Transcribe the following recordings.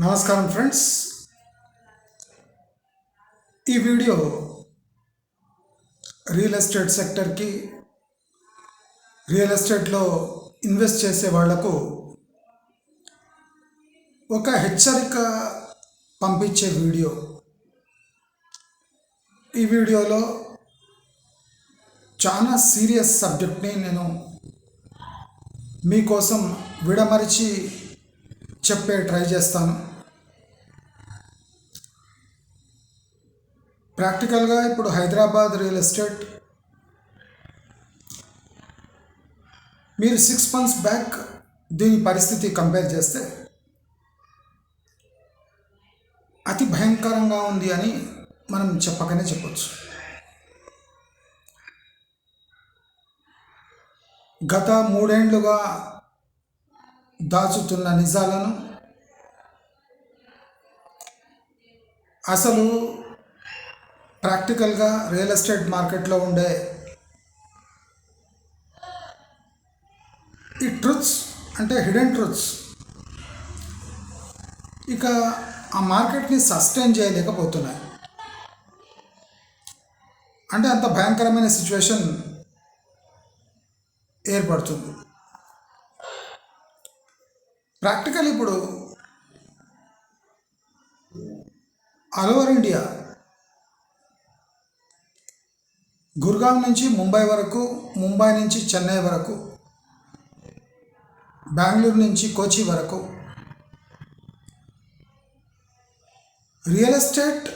నమస్కారం ఫ్రెండ్స్. ఈ video real estate సెక్టర్కి రియల్ ఎస్టేట్లో ఇన్వెస్ట్ చేసే వాళ్ళకు ఒక హెచ్చరిక పంపించే వీడియో. ఈ వీడియోలో చాలా సీరియస్ సబ్జెక్ట్ని నేను మీకోసం విడమరిచి చెప్పే ట్రై చేస్తాను. ప్రాక్టికల్గా ఇప్పుడు హైదరాబాద్ రియల్ ఎస్టేట్ మీరు సిక్స్ మంత్స్ బ్యాక్ దీని పరిస్థితి కంపేర్ చేస్తే అతి భయంకరంగా ఉంది అని మనం చెప్పకనే చెప్పచ్చు. గత మూడేండ్లుగా దాచుతున్న నిజాలను అసలు ప్రాక్టికల్గా రియల్ ఎస్టేట్ మార్కెట్లో ఉండే ఈ ట్రుత్స్ అంటే హిడెన్ ట్రుత్స్ ఇక ఆ మార్కెట్ని సస్టైన్ చేయలేకపోతున్నాయి. అంటే అంత భయంకరమైన సిచ్యువేషన్ ఏర్పడుతుంది. ప్రాక్టికల్ ఇప్పుడు ఆల్ ఓవర్ ఇండియా గుర్గాం నుంచి ముంబై వరకు ముంబై నుంచి చెన్నై వరకు బెంగళూరు నుంచి కోచి వరకు రియల్ ఎస్టేట్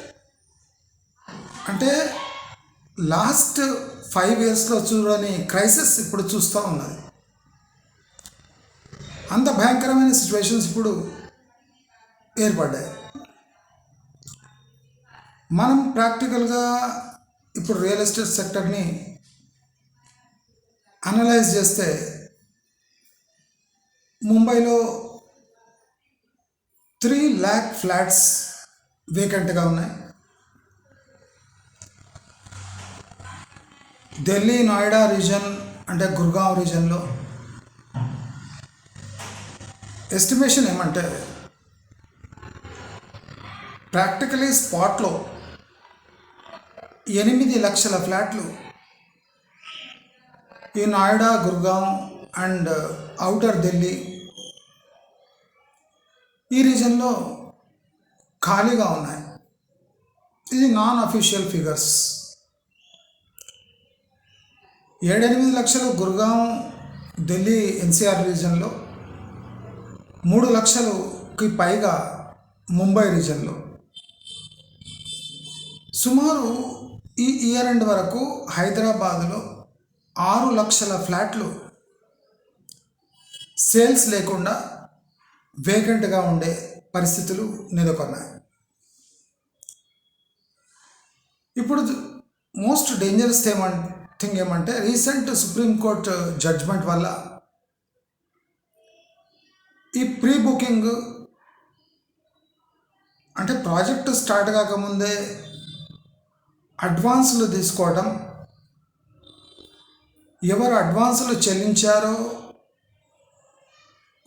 అంటే లాస్ట్ ఫైవ్ ఇయర్స్లో చూడని క్రైసిస్ ఇప్పుడు చూస్తూ ఉన్నది. అంత భయంకరమైన సిచ్యువేషన్స్ ఇప్పుడు ఏర్పడ్డాయి. మనం ప్రాక్టికల్గా ఇప్పుడు రియల్ ఎస్టేట్ సెక్టర్ని అనలైజ్ చేస్తే ముంబైలో త్రీ ల్యాక్ ఫ్లాట్స్ వేకెంట్గా ఉన్నాయి. ఢిల్లీ నోయిడా రీజన్ అంటే గుర్గావ్ రీజన్లో ఎస్టిమేషన్ ఏమంటే ప్రాక్టికలీ స్పాట్లో ఎనిమిది లక్షల ఫ్లాట్లు ఈ నోయిడా గుర్గాం అండ్ అవుటర్ ఢిల్లీ. ఈ రీజన్లో ఖాళీగా ఉన్నాయి. ఇది నాన్ అఫీషియల్ ఫిగర్స్. ఏడెనిమిది లక్షలు గుర్గాం ఢిల్లీ ఎన్సీఆర్ రీజన్లో మూడు లక్షలుకి పైగా ముంబై రీజన్లో. సుమారు ఈ ఇయర్ ఎండ్ వరకు హైదరాబాదులో ఆరు లక్షల ఫ్లాట్లు సేల్స్ లేకుండా వేకెంట్గా ఉండే పరిస్థితులు నెలకొన్నాయి. ఇప్పుడు మోస్ట్ డేంజరస్ ఏమం థింగ్ ఏమంటే రీసెంట్ సుప్రీంకోర్టు జడ్జ్మెంట్ వల్ల ఈ ప్రీ బుకింగ్ అంటే ప్రాజెక్ట్ స్టార్ట్ కాకముందే అడ్వాన్సులు తీసుకోవడం ఎవరు అడ్వాన్సులు చెల్లించారో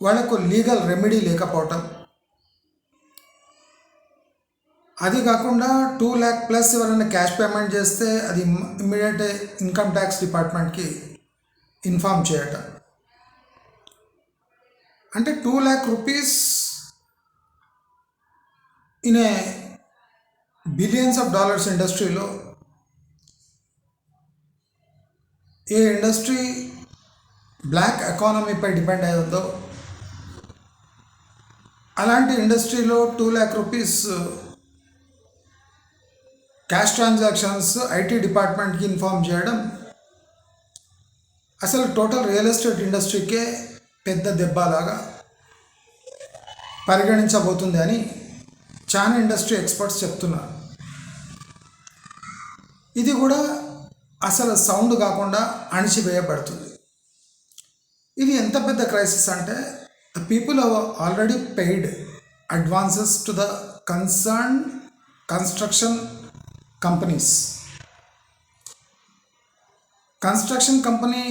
వాళ్ళకు లీగల్ రెమెడీ లేకపోవటం. అది కాకుండా టూ ల్యాక్ ప్లస్ ఎవరైనా క్యాష్ పేమెంట్ చేస్తే అది ఇమ్మీడియట్ ఇన్కమ్ ట్యాక్స్ డిపార్ట్మెంట్కి ఇన్ఫామ్ చేయటం. అంటే two lakh rupees in a billions of dollars ఇండస్ట్రీలో ఏ ఇండస్ట్రీ బ్లాక్ ఎకానమీపై డిపెండ్ అయ్యిందో అలాంటి ఇండస్ట్రీలో two lakh rupees cash transactions IT డిపార్ట్మెంట్కి ఇన్ఫామ్ చేయడం అసలు టోటల్ రియల్ ఎస్టేట్ ఇండస్ట్రీకే పెద్ద దెబ్బలాగా పరిగణించబోతుంది అని చాలా ఇండస్ట్రీ ఎక్స్పర్ట్స్ చెప్తున్నారు. ఇది కూడా అసలు సౌండ్ కాకుండా అణిచివేయబడుతుంది. ఇది ఎంత పెద్ద క్రైసిస్ అంటే the people have already paid advances to the concern construction companies construction company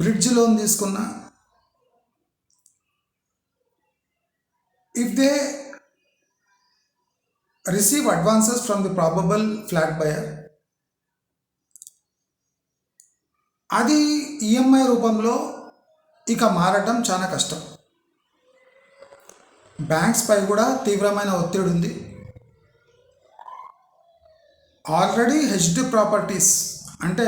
bridge loan తీసుకున్న if they receive advances from the probable flat buyer అది ఈఎంఐ రూపంలో ఇక మారటం చాలా కష్టం. బ్యాంక్స్పై కూడా తీవ్రమైన ఒత్తిడి ఉంది. ఆల్రెడీ హెచ్డి ప్రాపర్టీస్ అంటే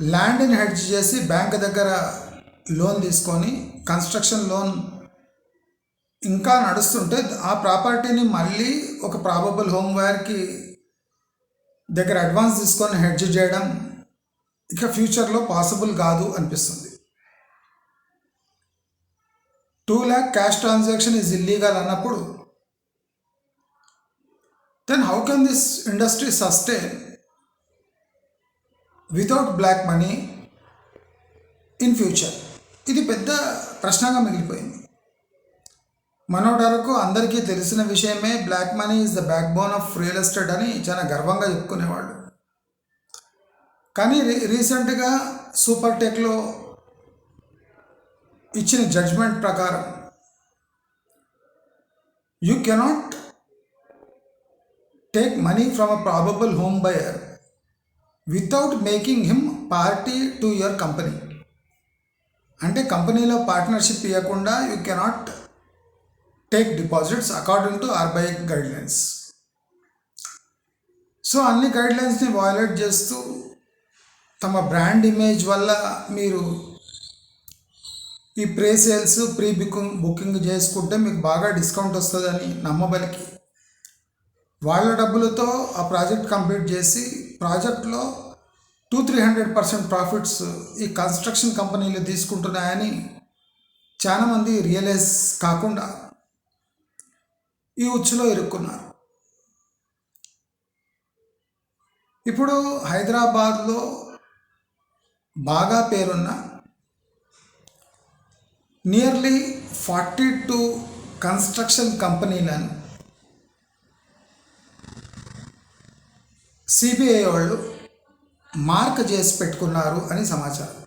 ల్యాండ్ని హెడ్జ్ చేసి బ్యాంక్ దగ్గర లోన్ తీసుకొని కన్స్ట్రక్షన్ లోన్ ఇంకా నడుస్తుంటే ఆ ప్రాపర్టీని మళ్ళీ ఒక ప్రాబబుల్ హోమ్ వేర్కి దగ్గర అడ్వాన్స్ తీసుకొని హెడ్జ్ చేయడం ఇక ఫ్యూచర్లో పాసిబుల్ కాదు అనిపిస్తుంది. Two lakh cash transaction is illegal అన్నప్పుడు then how can this industry sustain without black money in future? ఇది పెద్ద ప్రశ్నగా మిగిలిపోయింది. మనోడరకు అందరికీ తెలిసిన విషయమే black money is the backbone of real estate అని చాలా గర్వంగా చెప్పుకునేవాళ్ళు. కానీ రీ రీసెంట్గా సూపర్ టెక్లో ఇచ్చిన జడ్జ్మెంట్ ప్రకారం you cannot take money from a probable home buyer without making him party to your company. అంటే కంపెనీలో పార్ట్నర్షిప్ ఇవ్వకుండా you cannot take deposits according to RBI guidelines. So అన్ని గైడ్లైన్స్ని వయలేట్ చేస్తూ తమ బ్రాండ్ ఇమేజ్ వల్ల మీరు ఈ pre sales pre booking booking చేసుకుంటే మీకు బాగా డిస్కౌంట్ వస్తుందని నమ్మబలికి. వాళ్ళ డబ్బులతో ఆ ప్రాజెక్ట్ కంప్లీట్ చేసి ప్రాజెక్ట్లో two three hundred percent profits ఈ కన్స్ట్రక్షన్ కంపెనీలు తీసుకుంటున్నాయని చాలామంది రియలైజ్ కాకుండా ఈ ఉచ్చులో ఇరుక్కున్నారు. ఇప్పుడు హైదరాబాద్లో బాగా పేరున్న నియర్లీ ఫార్టీ టూ కన్స్ట్రక్షన్ కంపెనీలను సిబిఐ వాళ్ళు మార్క్ చేసి పెట్టుకున్నారు అని సమాచారం.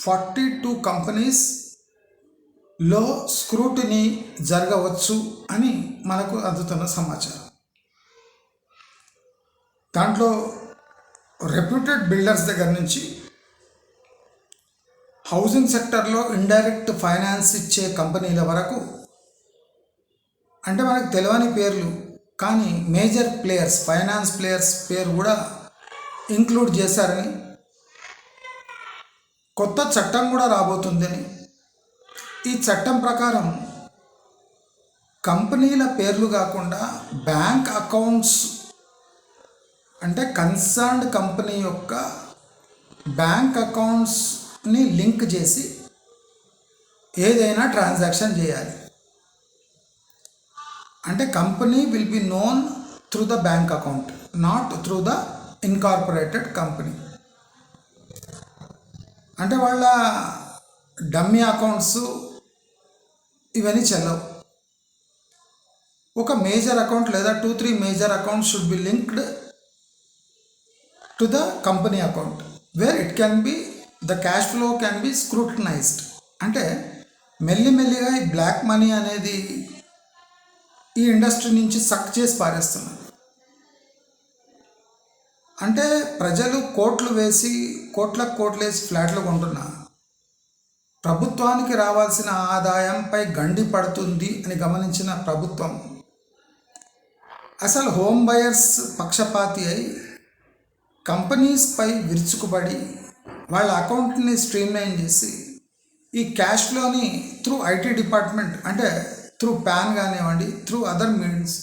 ఫార్టీ టూ కంపెనీస్లో స్క్రూటినీ జరగవచ్చు అని మనకు అందుతున్న సమాచారం. దాంట్లో రెప్యూటెడ్ బిల్డర్స్ దగ్గర నుంచి హౌసింగ్ సెక్టర్లో ఇండైరెక్ట్ ఫైనాన్స్ ఇచ్చే కంపెనీల వరకు అంటే మనకు తెలియని పేర్లు కానీ మేజర్ ప్లేయర్స్ ఫైనాన్స్ ప్లేయర్స్ పేరు కూడా ఇంక్లూడ్ చేశారని కొత్త చట్టం కూడా రాబోతుందని. ఈ చట్టం ప్రకారం కంపెనీల పేర్లు కాకుండా బ్యాంక్ అకౌంట్స్ అంటే కన్సర్న్డ్ కంపెనీ యొక్క బ్యాంక్ అకౌంట్స్ ని లింక్ చేసి ఏదైనా ట్రాన్సాక్షన్ చేయాలి. అంటే company will be known through the bank account not through the incorporated company. అంటే వాళ్ళ డమ్మీ అకౌంట్స్ ఇవన్నీ చెల్లవు. ఒక మేజర్ అకౌంట్ లేదా two three major accounts should be linked to the company account where it can be the cash flow can be scrutinized. అంటే మెల్లిమెల్లిగా ఈ black money అనేది ఈ ఇండస్ట్రీ నుంచి సక్ చేసి పారేస్తున్నారు. అంటే ప్రజలు కోట్లు వేసి కోట్లకు కోట్లు వేసి ఫ్లాట్లు కొంటున్నా ప్రభుత్వానికి రావాల్సిన ఆదాయంపై గండి పడుతుంది అని గమనించిన ప్రభుత్వం అసలు హోమ్ బయర్స్ పక్షపాతి అయి కంపెనీస్పై విరుచుకుబడి వాళ్ళ అకౌంట్ని స్ట్రీమ్లైన్ చేసి ఈ క్యాష్ ఫ్లోని త్రూ ఐటీ డిపార్ట్మెంట్ అంటే త్రూ ప్యాన్ కానివ్వండి త్రూ అదర్ మీన్స్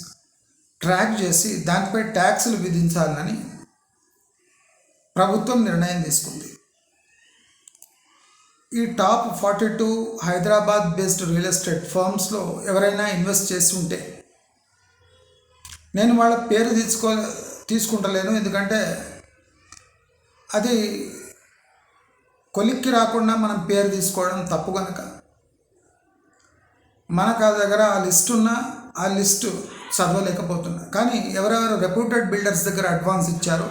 ట్రాక్ చేసి దానిపై ట్యాక్సులు విధించాలని ప్రభుత్వం నిర్ణయం తీసుకుంది. ఈ top forty two Hyderabad based real estate ఫర్మ్స్లో ఎవరైనా ఇన్వెస్ట్ చేసి ఉంటే నేను వాళ్ళ పేరు తీసుకో తీసుకుంటలేను. ఎందుకంటే అది కొలిక్కి రాకుండా మనం పేరు తీసుకోవడం తప్పు కనుక మనకు ఆ దగ్గర ఆ లిస్ట్ ఉన్నా ఆ లిస్టు చదవలేకపోతున్నా. కానీ ఎవరెవరు రెప్యూటెడ్ బిల్డర్స్ దగ్గర అడ్వాన్స్ ఇచ్చారో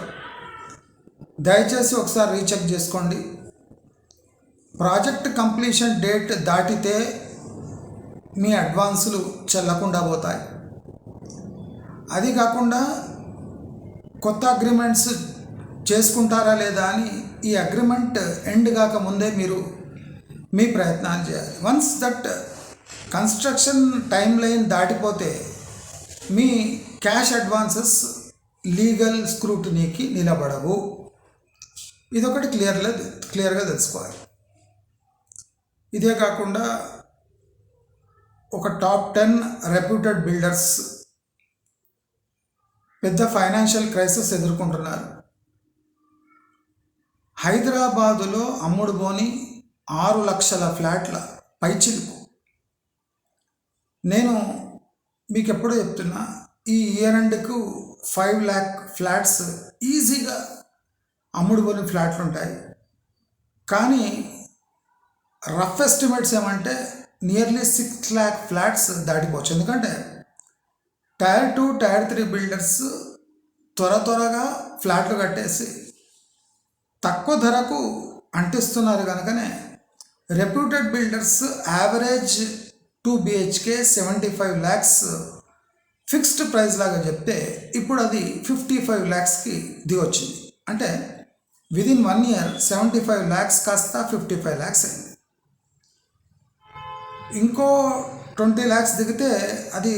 దయచేసి ఒకసారి రీచెక్ చేసుకోండి. ప్రాజెక్ట్ కంప్లీషన్ డేట్ దాటితే మీ అడ్వాన్సులు చెల్లకుండా పోతాయి. అది కాకుండా కొత్త అగ్రిమెంట్స్ చేసుకుంటారా లేదా అని ఈ అగ్రిమెంట్ ఎండ్ కాక ముందే మీరు మీ ప్రయత్నాలు చేయాలి. Once that construction time line దాటిపోతే మీ క్యాష్ అడ్వాన్సెస్ లీగల్ స్క్రూటినీకి నిలబడవు. ఇదొకటి క్లియర్గా క్లియర్గా తెలుసుకోవాలి. ఇదే కాకుండా ఒక టాప్ టెన్ రెప్యూటెడ్ బిల్డర్స్ పెద్ద ఫైనాన్షియల్ క్రైసిస్ ఎదుర్కొంటున్నారు. హైదరాబాదులో అమ్ముడు పోని ఆరు లక్షల ఫ్లాట్ల పైచిలుకు. నేను మీకు ఎప్పుడో చెప్తున్నా ఈ ఇయర్ ఎండ్కు ఫైవ్ ల్యాక్ ఫ్లాట్స్ ఈజీగా అమ్ముడుబోని ఫ్లాట్లు ఉంటాయి కానీ రఫ్ ఎస్టిమేట్స్ ఏమంటే నియర్లీ సిక్స్ ల్యాక్ ఫ్లాట్స్ దాటిపోవచ్చు. ఎందుకంటే tier two tier three builders త్వర త్వరగా ఫ్లాట్లు కట్టేసి తక్కువ ధరకు అంటిస్తున్నారు కనుకనే reputed builders average two BHK seventy five lakhs fixed price లాగా చెప్తే ఇప్పుడు అది ఫిఫ్టీ ఫైవ్ ల్యాక్స్కి దిగొచ్చింది అంటే within one year seventy five lakhs కాస్త ఫిఫ్టీ ఫైవ్ ల్యాక్స్ అయింది. ఇంకో ట్వంటీ ల్యాక్స్ దిగితే అది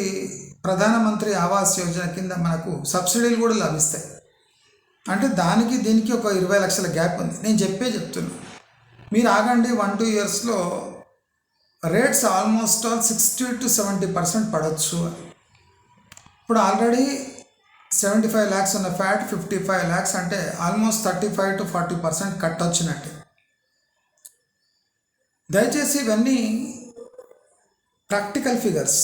ప్రధానమంత్రి ఆవాస్ యోజన కింద మనకు సబ్సిడీలు కూడా లభిస్తాయి. అంటే దానికి దీనికి ఒక ఇరవై లక్షల గ్యాప్ ఉంది. నేను చెప్పే చెప్తున్నా. మీరు ఆగండి వన్ టూ ఇయర్స్లో rates almost all sixty to seventy percent పడవచ్చు ఇప్పుడు ఆల్రెడీ సెవెంటీ ఫైవ్ ల్యాక్స్ ఉన్న ఫ్యాట్ ఫిఫ్టీ ఫైవ్ ల్యాక్స్ అంటే almost thirty five to forty percent cut వచ్చినట్టే దయచేసి ఇవన్నీ ప్రాక్టికల్ ఫిగర్స్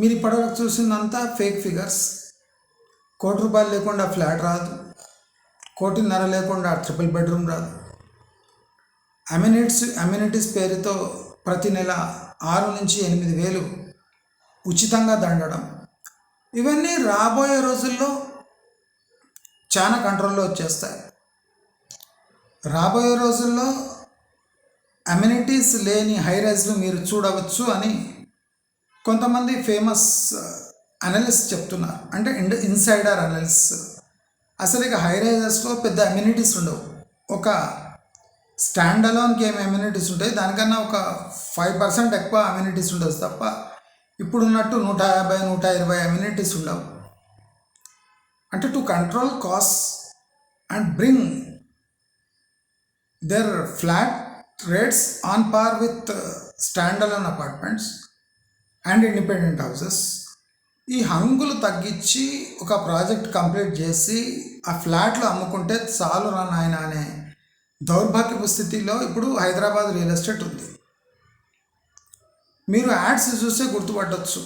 మీరు ఇప్పటివరకు చూసినంత ఫేక్ ఫిగర్స్ కోటి రూపాయలు లేకుండా ఫ్లాట్ రాదు. కోటిన్నర లేకుండా ట్రిపుల్ బెడ్రూమ్ రాదు. అమ్యూనిటీస్ అమ్యూనిటీస్ పేరుతో ప్రతి నెల ఆరు నుంచి ఎనిమిది వేలు ఉచితంగా దండడం. ఇవన్నీ రాబోయే రోజుల్లో చాలా కంట్రోల్లో వచ్చేస్తాయి. రాబోయే రోజుల్లో అమ్యూనిటీస్ లేని హై రైజ్లు మీరు చూడవచ్చు అని కొంతమంది ఫేమస్ అనలిస్ట్ uh, చెప్తున్నారు. అంటే ఇండ్ ఇన్సైడర్ అనలిస్ట్ అసలు ఇక హై రైజెస్లో పెద్ద అమ్యూనిటీస్ ఉండవు. ఒక స్టాండ్ అలోన్కి ఏమి అమ్యూనిటీస్ ఉంటాయి? దానికన్నా ఒక ఫైవ్ పర్సెంట్ ఎక్కువ అమ్యూనిటీస్ ఉండవు తప్ప ఇప్పుడున్నట్టు నూట యాభై నూట ఇరవై అమ్యూనిటీస్ ఉండవు. అంటే to control cost and bring their flat rates on par with stand alone apartments and independent houses ఈ హంగులు తగ్గించి ఒక ప్రాజెక్ట్ కంప్లీట్ చేసి ఆ ఫ్లాట్లు అమ్ముకుంటే చాలు రా నాయన అనే దౌర్భాగ్యపు స్థితిలో ఇప్పుడు హైదరాబాద్ రియల్ ఎస్టేట్ ఉంది. మీరు యాడ్స్ చూస్తే గుర్తుపట్టవచ్చు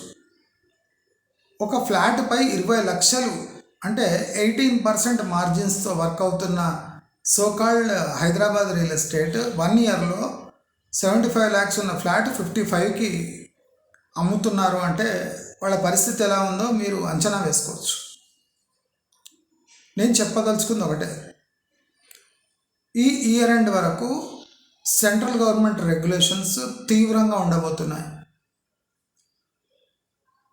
ఒక ఫ్లాట్పై ఇరవై లక్షలు అంటే ఎయిటీన్ పర్సెంట్ మార్జిన్స్తో వర్క్ అవుతున్న so called Hyderabad real estate one ఇయర్లో సెవెంటీ ఫైవ్ ల్యాక్స్ ఉన్న ఫ్లాట్ ఫిఫ్టీ ఫైవ్కి అమ్ముతున్నారు అంటే వాళ్ళ పరిస్థితి ఎలా ఉందో మీరు అంచనా వేసుకోవచ్చు. నేను చెప్పదలుచుకుంది ఒకటే. ఈ ఇయర్ ఎండ్ వరకు సెంట్రల్ గవర్నమెంట్ రెగ్యులేషన్స్ తీవ్రంగా ఉండబోతున్నాయి.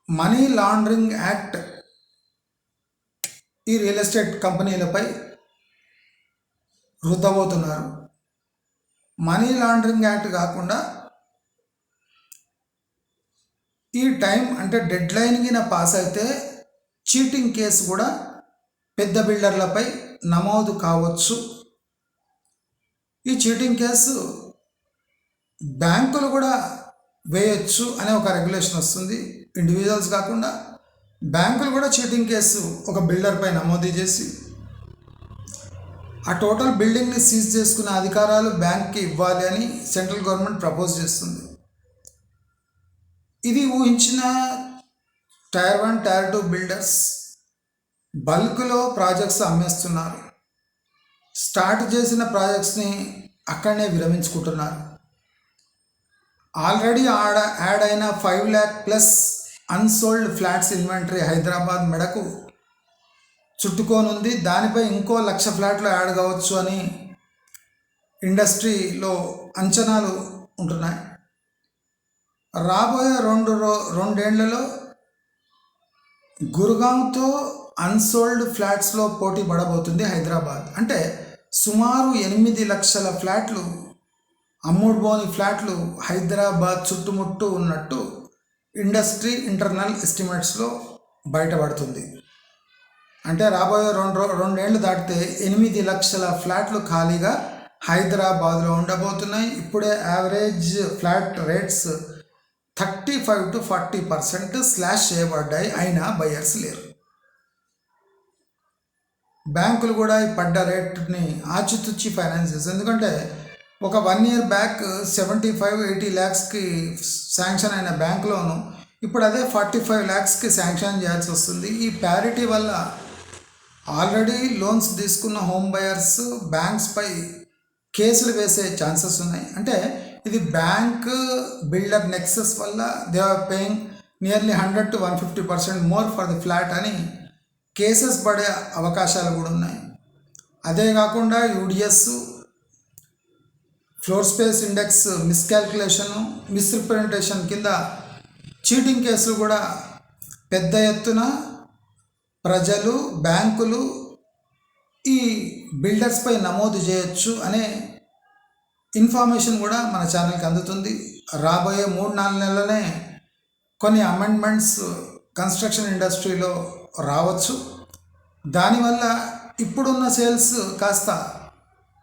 మనీ లాండరింగ్ యాక్ట్ ఈ రియల్ ఎస్టేట్ కంపెనీలపై రుద్దబోతున్నారు. మనీ లాండరింగ్ యాక్ట్ కాకుండా ఈ టైం అంటే డెడ్ లైన్కి నా పాస్ అయితే చీటింగ్ కేసు కూడా పెద్ద బిల్డర్లపై నమోదు కావచ్చు. ఈ చీటింగ్ కేసు బ్యాంకులు కూడా వేయొచ్చు అనే ఒక రెగ్యులేషన్ వస్తుంది. ఇండివిజువల్స్ కాకుండా బ్యాంకులు కూడా చీటింగ్ కేసు ఒక బిల్డర్పై నమోదు చేసి ఆ టోటల్ బిల్డింగ్ని సీజ్ చేసుకునే అధికారాలు బ్యాంక్కి ఇవ్వాలి అని సెంట్రల్ గవర్నమెంట్ ప్రపోజ్ చేస్తుంది. ఇది ఊహించిన tier one tier two builders బల్క్లో ప్రాజెక్ట్స్ అమ్మేస్తున్నారు. స్టార్ట్ చేసిన ప్రాజెక్ట్స్ని అక్కడనే విరమించుకుంటున్నారు. ఆల్రెడీ ఆడ యాడ్ అయిన five lakh plus unsold flats inventory Hyderabad మెడకు చుట్టుకోనుంది. దానిపై ఇంకో లక్ష ఫ్లాట్లు యాడ్ కావచ్చు అని ఇండస్ట్రీలో అంచనాలు ఉంటున్నాయి. రాబోయే రెండు రో రెండేళ్ళలో గురుగాంతో అన్సోల్డ్ ఫ్లాట్స్లో పోటీ పడబోతుంది హైదరాబాద్. అంటే సుమారు ఎనిమిది లక్షల ఫ్లాట్లు అమ్ముడుబోని ఫ్లాట్లు హైదరాబాద్ చుట్టుముట్టు ఉన్నట్టు ఇండస్ట్రీ ఇంటర్నల్ ఎస్టిమేట్స్లో బయటపడుతుంది. అంటే రాబోయే రెండు రెండేళ్ళు దాటితే ఎనిమిది లక్షల ఫ్లాట్లు ఖాళీగా హైదరాబాద్లో ఉండబోతున్నాయి. ఇప్పుడే average flat rates thirty five to forty percent slash చేయబడ్డాయి. అయినా బయర్స్ లేరు. బ్యాంకులు కూడా ఈ పడ్డ రేట్ని ఆచితూచి ఫైనాన్స్ చేస్తారు ఎందుకంటే ఒక one year back seventy five eighty ల్యాక్స్కి sanction అయిన బ్యాంక్ లోను ఇప్పుడు అదే ఫార్టీ ఫైవ్ ల్యాక్స్కి శాంక్షన్ చేయాల్సి వస్తుంది. ఈ ప్యారిటీ వల్ల ఆల్రెడీ లోన్స్ తీసుకున్న హోమ్ బయర్స్ బ్యాంక్స్పై కేసులు వేసే ఛాన్సెస్ ఉన్నాయి. అంటే ఇది బ్యాంక్ బిల్డర్ నెక్సెస్ వల్ల they are paying nearly hundred to one fifty percent more for the flat అని కేసెస్ పడే అవకాశాలు కూడా ఉన్నాయి. అదే కాకుండా UDS floor space index miscalculation misrepresentation కింద చీటింగ్ కేసులు కూడా పెద్ద ఎత్తున ప్రజలు బ్యాంకులు ఈ బిల్డర్స్పై నమోదు చేయొచ్చు అనే ఇన్ఫర్మేషన్ కూడా మన ఛానల్కి అందుతుంది. రాబోయే మూడు నాలుగు నెలలనే కొన్ని అమెండ్మెంట్స్ కన్స్ట్రక్షన్ ఇండస్ట్రీలో రావచ్చు. దానివల్ల ఇప్పుడున్న సేల్స్ కాస్త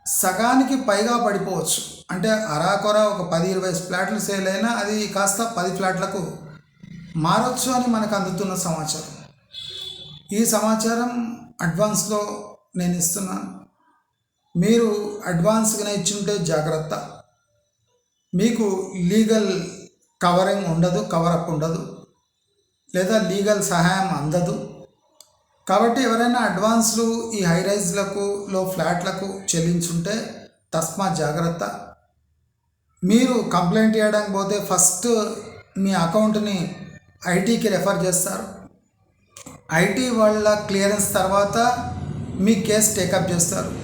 సగానికి పైగా పడిపోవచ్చు. అంటే అరాకొర ఒక పది ఇరవై ఫ్లాట్లు సేల్ అయినా అది కాస్త పది ఫ్లాట్లకు మారచ్చు అని మనకు అందుతున్న సమాచారం. ఈ సమాచారం అడ్వాన్స్లో నేను ఇస్తున్నాను. మీరు అడ్వాన్స్గా ఇచ్చుంటే జాగ్రత్త. మీకు లీగల్ కవరింగ్ ఉండదు కవరప్ ఉండదు లేదా లీగల్ సహాయం అందదు. కాబట్టి ఎవరైనా అడ్వాన్స్లు ఈ హై రైజ్లకు లో ఫ్లాట్లకు చెల్లించుంటే తస్మా జాగ్రత్త. మీరు కంప్లైంట్ చేయడానికి పోతే ఫస్ట్ మీ అకౌంట్ని ఐటీకి రెఫర్ చేస్తారు. ఐటీ వాళ్ళ క్లియరెన్స్ తర్వాత మీ కేసు టేకప్ చేస్తారు.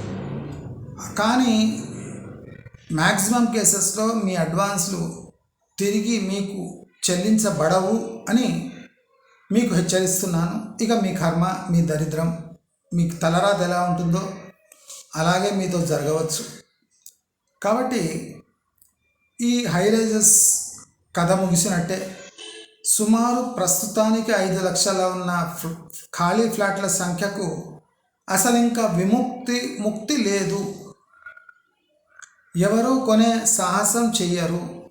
కానీ మ్యాక్సిమం కేసెస్లో మీ అడ్వాన్స్లు తిరిగి మీకు చెల్లించబడవు అని మీకు హెచ్చరిస్తున్నాను. ఇక మీ కర్మ మీ దరిద్రం మీకు తలరాత ఎలా ఉంటుందో అలాగే మీతో జరగవచ్చు. కాబట్టి ఈ హై రైజెస్ కథ ముగిసినట్టే. సుమారు ప్రస్తుతానికి ఐదు లక్షల ఉన్న ఫ్ల- ఖాళీ ఫ్లాట్ల సంఖ్యకు అసలు ఇంకా విముక్తి ముక్తి లేదు. ఎవరు కొనే సాహసం చెయ్యరు.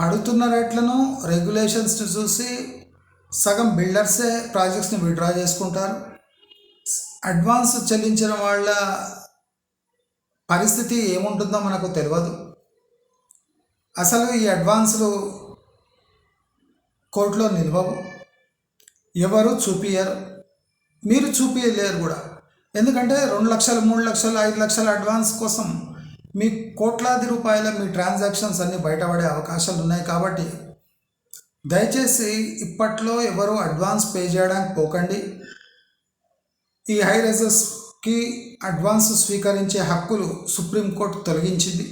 పడుతున్న రేట్లను రెగ్యులేషన్స్ని చూసి సగం బిల్డర్సే ప్రాజెక్ట్స్ని విడ్రా చేసుకుంటారు. అడ్వాన్స్ చెల్లించిన వాళ్ళ పరిస్థితి ఏముంటుందో మనకు తెలియదు అసలు ఈ అడ్వాన్సులు కోర్టులో నిల్వవు. ఎవరు చూపియరు మీరు చూపించలేరు కూడా. ఎందుకంటే రెండు లక్షలు మూడు లక్షలు ఐదు లక్షల అడ్వాన్స్ కోసం మీ కోట్లాది రూపాయల మీ ట్రాన్సాక్షన్స్ అన్నీ బయటపడే అవకాశాలు ఉన్నాయి కాబట్టి దయచేసి ఇప్పట్లో ఎవరు అడ్వాన్స్ పే చేయడానికి పోకండి. ఈ హై రైజెస్కి అడ్వాన్స్ స్వీకరించే హక్కులు సుప్రీంకోర్టు తొలగించింది.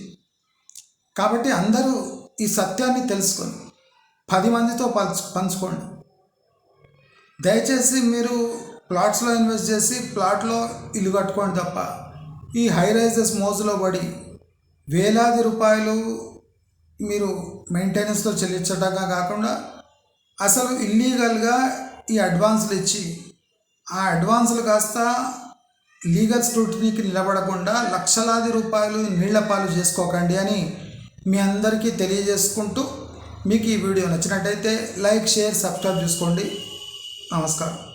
కాబట్టి అందరూ ఈ సత్యాన్ని తెలుసుకొని పది మందితో పంచు పంచుకోండి. దయచేసి మీరు ప్లాట్స్లో ఇన్వెస్ట్ చేసి ప్లాట్లో ఇల్లు కట్టుకోండి తప్ప ఈ హై రైజెస్ మోజులో పడి వేలాది రూపాయలు మీరు మెయింటెనెన్స్తో చెల్లించటంగా కాకుండా అసలు ఇల్లీగల్గా ఈ అడ్వాన్సులు ఇచ్చి ఆ అడ్వాన్సులు కాస్త లీగల్ స్క్రూటినీకి నిలబడకుండా లక్షలాది రూపాయలు నీళ్ళ పాలు చేసుకోకండి అని మీ అందరికీ తెలియజేసుకుంటూ మీకు ఈ వీడియో నచ్చినట్టయితే లైక్ షేర్ సబ్స్క్రైబ్ చేసుకోండి. నమస్కారం.